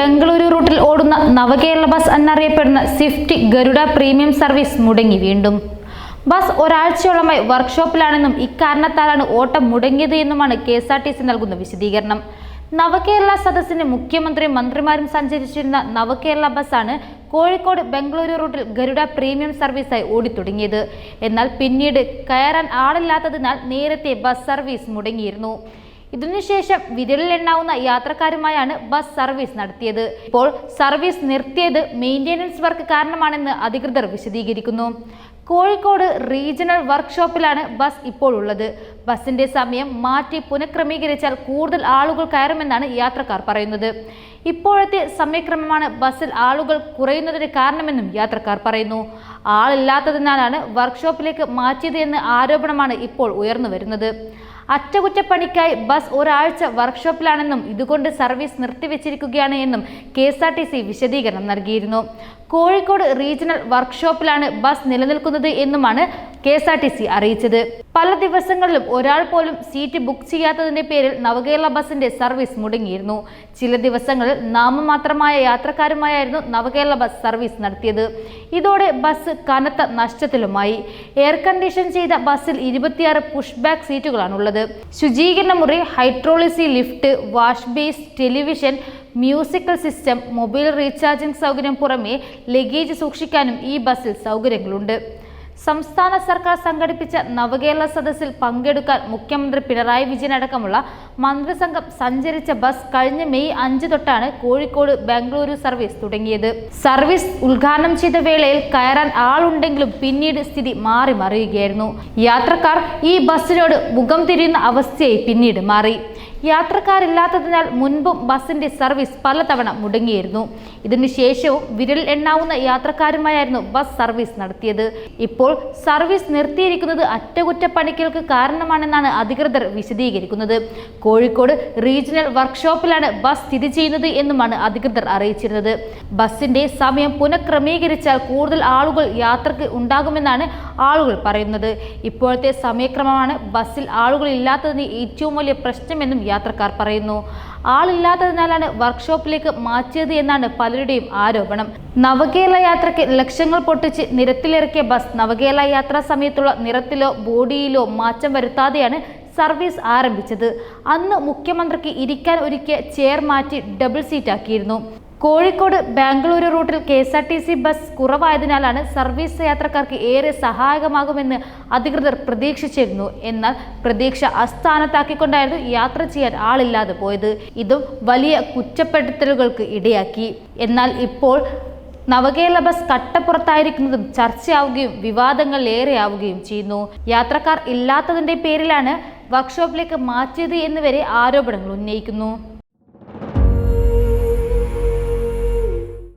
ബംഗളൂരു റൂട്ടിൽ ഓടുന്ന നവകേരള ബസ് എന്നറിയപ്പെടുന്ന സ്വിഫ്റ്റ് ഗരുഡ പ്രീമിയം സർവീസ് മുടങ്ങി വീണ്ടും. ബസ് ഒരാഴ്ചയോളമായി വർക്ക്ഷോപ്പിലാണെന്നും ഇക്കാരണത്താലാണ് ഓട്ടം മുടങ്ങിയത് എന്നുമാണ് K S R T C നൽകുന്ന വിശദീകരണം. നവകേരള സദസ്സിന് മുഖ്യമന്ത്രിയും മന്ത്രിമാരും സഞ്ചരിച്ചിരുന്ന നവകേരള ബസ്സാണ് കോഴിക്കോട് ബംഗളൂരു റൂട്ടിൽ ഗരുഡ പ്രീമിയം സർവീസായി ഓടിത്തുടങ്ങിയത്. എന്നാൽ പിന്നീട് കയറാൻ ആളില്ലാത്തതിനാൽ നേരത്തെ ബസ് സർവീസ് മുടങ്ങിയിരുന്നു. ഇതിനുശേഷം വിരലിലെണ്ണാവുന്ന യാത്രക്കാരുമായാണ് ബസ് സർവീസ് നടത്തിയത്. ഇപ്പോൾ സർവീസ് നിർത്തിയത് മെയിന്റെനൻസ് വർക്ക് കാരണമാണെന്ന് അധികൃതർ വിശദീകരിക്കുന്നു. കോഴിക്കോട് റീജിയണൽ വർക്ക്ഷോപ്പിലാണ് ബസ് ഇപ്പോൾ ഉള്ളത്. ബസിന്റെ സമയം മാറ്റി പുനഃക്രമീകരിച്ചാൽ കൂടുതൽ ആളുകൾ കയറുമെന്നാണ് യാത്രക്കാർ പറയുന്നത്. ഇപ്പോഴത്തെ സമയക്രമമാണ് ബസ്സിൽ ആളുകൾ കുറയുന്നതിന് കാരണമെന്നും യാത്രക്കാർ പറയുന്നു. ആളില്ലാത്തതിനാലാണ് വർക്ക്ഷോപ്പിലേക്ക് മാറ്റിയത് എന്ന ആരോപണമാണ് ഇപ്പോൾ ഉയർന്നു വരുന്നത്. അറ്റകുറ്റപ്പണിക്കായി ബസ് ഒരാഴ്ച വർക്ക്ഷോപ്പിലാണെന്നും ഇതുകൊണ്ട് സർവീസ് നിർത്തിവെച്ചിരിക്കുകയാണ് എന്നും K S R T C വിശദീകരണം നൽകിയിരുന്നു. കോഴിക്കോട് റീജിയണൽ വർക്ക്ഷോപ്പിലാണ് ബസ് നിലനിൽക്കുന്നത് എന്നുമാണ് K S R T C അറിയിച്ചത്. പല ദിവസങ്ങളിലും ഒരാൾ പോലും സീറ്റ് ബുക്ക് ചെയ്യാത്തതിന്റെ പേരിൽ നവകേരള ബസിന്റെ സർവീസ് മുടങ്ങിയിരുന്നു. ചില ദിവസങ്ങളിൽ നാമമാത്രമായ യാത്രക്കാരുമായിരുന്നു നവകേരള ബസ് സർവീസ് നടത്തിയത്. ഇതോടെ ബസ് കനത്ത നഷ്ടത്തിലുമായി. എയർ കണ്ടീഷൻ ചെയ്ത ബസ്സിൽ ഇരുപത്തിയാറ് പുഷ് ബാക്ക് സീറ്റുകളാണുള്ളത്. ശുചീകരണ മുറി hydraulic lift wash base television musical system mobile recharging സൗകര്യം പുറമെ ലഗേജ് സൂക്ഷിക്കാനും ഈ ബസ്സിൽ സൗകര്യങ്ങളുണ്ട്. സംസ്ഥാന സർക്കാർ സംഘടിപ്പിച്ച നവകേരള സദസ്സിൽ പങ്കെടുക്കാൻ മുഖ്യമന്ത്രി പിണറായി വിജയൻ അടക്കമുള്ള മന്ത്രിസംഘം സഞ്ചരിച്ച ബസ് കഴിഞ്ഞ മെയ് അഞ്ച് തൊട്ടാണ് കോഴിക്കോട് ബംഗളൂരു സർവീസ് തുടങ്ങിയത്. സർവീസ് ഉദ്ഘാടനം ചെയ്ത വേളയിൽ കയറാൻ ആളുണ്ടെങ്കിലും പിന്നീട് സ്ഥിതി മാറി മറിയുകയായിരുന്നു. യാത്രക്കാർ ഈ ബസ്സിനോട് മുഖം തിരിയുന്ന അവസ്ഥയായി പിന്നീട് മാറി. യാത്രക്കാരില്ലാത്തതിനാൽ മുൻപും ബസിന്റെ സർവീസ് പലതവണ മുടങ്ങിയിരുന്നു. ഇതിനുശേഷവും വിരൽ എണ്ണാവുന്ന യാത്രക്കാരുമായിരുന്നു ബസ് സർവീസ് നടത്തിയത്. ഇപ്പോൾ സർവീസ് നിർത്തിയിരിക്കുന്നത് അറ്റകുറ്റപ്പണികൾക്ക് കാരണമാണെന്നാണ് അധികൃതർ വിശദീകരിക്കുന്നത്. കോഴിക്കോട് റീജിയണൽ വർക്ക്ഷോപ്പിലാണ് ബസ് സ്ഥിതി ചെയ്യുന്നത് എന്നുമാണ് അധികൃതർ അറിയിച്ചിരുന്നത്. ബസിന്റെ സമയം പുനഃക്രമീകരിച്ചാൽ കൂടുതൽ ആളുകൾ യാത്രയ്ക്ക് ഉണ്ടാകുമെന്നാണ് ആളുകൾ പറയുന്നത്. ഇപ്പോഴത്തെ സമയക്രമമാണ് ബസ്സിൽ ആളുകൾ ഇല്ലാത്തതിന് ഏറ്റവും വലിയ പ്രശ്നമെന്നും യാത്രക്കാർ പറയുന്നു. ആളില്ലാത്തതിനാലാണ് വർക്ക്ഷോപ്പിലേക്ക് മാറ്റിയത് എന്നാണ് പലരുടെയും ആരോപണം. നവകേരള യാത്രയ്ക്ക് ലക്ഷങ്ങൾ പൊട്ടിച്ച് നിരത്തിലിറക്കിയ ബസ് നവകേരള യാത്രാ സമയത്തുള്ള നിറത്തിലോ ബോഡിയിലോ മാറ്റം വരുത്താതെയാണ് സർവീസ് ആരംഭിച്ചത്. അന്ന് മുഖ്യമന്ത്രിക്ക് ഇരിക്കാൻ ഒരുക്കിയ ചെയർ മാറ്റി ഡബിൾ സീറ്റ് ആക്കിയിരുന്നു. കോഴിക്കോട് ബാംഗ്ലൂരു റൂട്ടിൽ K S R T C bus കുറവായതിനാലാണ് service യാത്രക്കാർക്ക് ഏറെ സഹായകമാകുമെന്ന് അധികൃതർ പ്രതീക്ഷിച്ചിരുന്നു. എന്നാൽ പ്രതീക്ഷ അസ്ഥാനത്താക്കിക്കൊണ്ടായിരുന്നു യാത്ര ചെയ്യാൻ ആളില്ലാതെ പോയത്. ഇതും വലിയ കുറ്റപ്പെടുത്തലുകൾക്ക് ഇടയാക്കി. എന്നാൽ ഇപ്പോൾ നവകേരള ബസ് കട്ടപ്പുറത്തായിരിക്കുന്നതും ചർച്ചയാവുകയും വിവാദങ്ങൾ ഏറെയാവുകയും ചെയ്യുന്നു. യാത്രക്കാർ ഇല്ലാത്തതിന്റെ പേരിലാണ് വർക്ക്ഷോപ്പിലേക്ക് മാറ്റിയത് എന്നുവരെ ആരോപണങ്ങൾ ഉന്നയിക്കുന്നു.